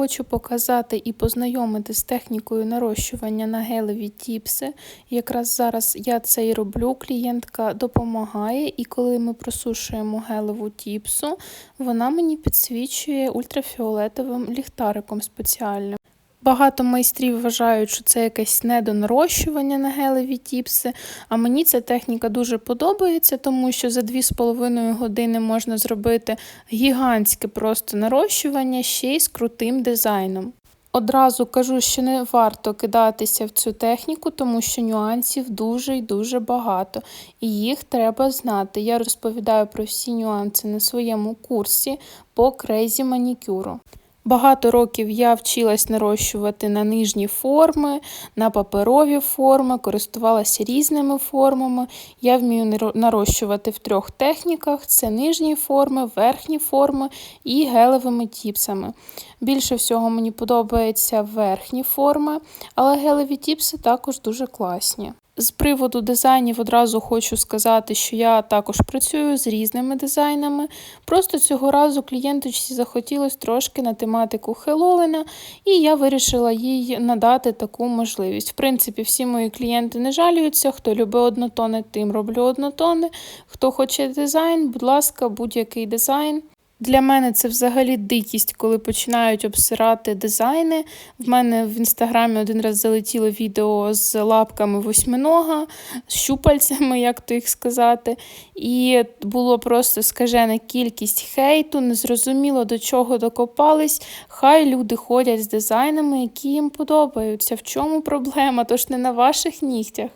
Хочу показати і познайомити з технікою нарощування на гелеві тіпси. Якраз зараз я це і роблю. Клієнтка допомагає, і коли ми просушуємо гелеву тіпсу, вона мені підсвічує ультрафіолетовим ліхтариком спеціальним. Багато майстрів вважають, що це якесь недонарощування на гелеві тіпси, а мені ця техніка дуже подобається, тому що за 2,5 години можна зробити гігантське просто нарощування ще й з крутим дизайном. Одразу кажу, що не варто кидатися в цю техніку, тому що нюансів дуже і дуже багато, і їх треба знати. Я розповідаю про всі нюанси на своєму курсі по крейзі манікюру. Багато років я вчилась нарощувати на нижні форми, на паперові форми, користувалася різними формами. Я вмію нарощувати в трьох техніках: це нижні форми, верхні форми і гелевими тіпсами. Більше всього мені подобаються верхні форми, але гелеві тіпси також дуже класні. З приводу дизайнів одразу хочу сказати, що я також працюю з різними дизайнами. Просто цього разу клієнточці захотілося трошки на тематику Хеллоуіна, і я вирішила їй надати таку можливість. В принципі, всі мої клієнти не жалюються. Хто любить однотони, тим роблю однотони. Хто хоче дизайн, будь ласка, будь-який дизайн. Для мене це взагалі дикість, коли починають обсирати дизайни. В мене в інстаграмі один раз залетіло відео з лапками восьминога, з щупальцями, як то їх сказати. І було просто скажена кількість хейту, незрозуміло до чого докопались. Хай люди ходять з дизайнами, які їм подобаються. В чому проблема? Тож не на ваших нігтях.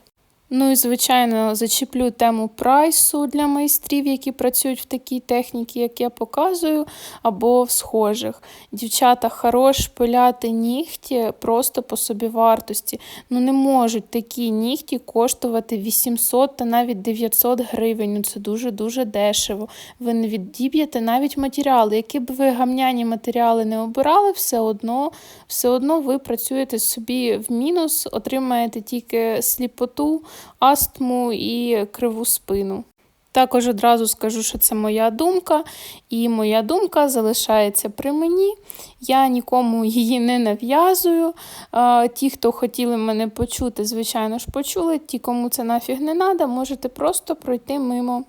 Ну і, звичайно, зачіплю тему прайсу для майстрів, які працюють в такій техніці, як я показую, або в схожих. Дівчата хорош пиляти нігті просто по собі вартості. Ну не можуть такі нігті коштувати 800 та навіть 900 гривень. Ну Це дуже-дуже дешево. Ви не віддіб'єте навіть матеріали. Які б ви гамняні матеріали не обирали, все одно, все одно ви працюєте собі в мінус, отримаєте тільки сліпоту астму і криву спину. Також одразу скажу, що це моя думка, і моя думка залишається при мені. Я нікому її не нав'язую. Ті, хто хотіли мене почути, звичайно ж, почули. Ті, кому це нафіг не треба, можете просто пройти мимо.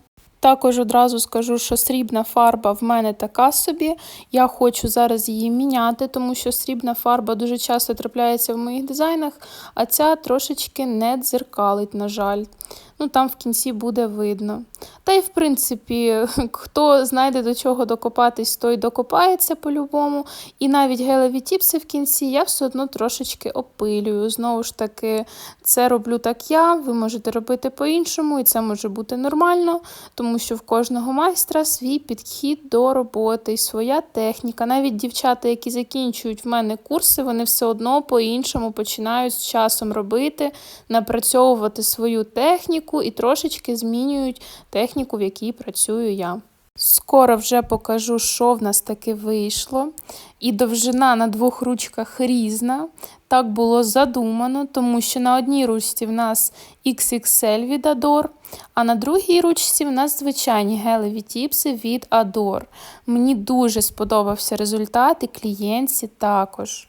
Також одразу скажу, що срібна фарба в мене така собі. Я хочу зараз її міняти, тому що срібна фарба дуже часто трапляється в моїх дизайнах, а ця трошечки не дзеркалить, на жаль ну там в кінці буде видно. Та й в принципі, хто знайде до чого докопатись, той докопається по-любому. І навіть гелеві тіпси в кінці я все одно трошечки опилюю. Знову ж таки, це роблю так я, ви можете робити по-іншому, і це може бути нормально, тому що в кожного майстра свій підхід до роботи і своя техніка. Навіть дівчата, які закінчують в мене курси, вони все одно по-іншому починають з часом робити, напрацьовувати свою техніку техніку і трошечки змінюють техніку, в якій працюю я. Скоро вже покажу, що в нас таки вийшло. І довжина на двох ручках різна. Так було задумано, тому що на одній ручці в нас XXL від Adore, а на другій ручці в нас звичайні гелеві тіпси від Adore. Мені дуже сподобався результат і клієнтці також.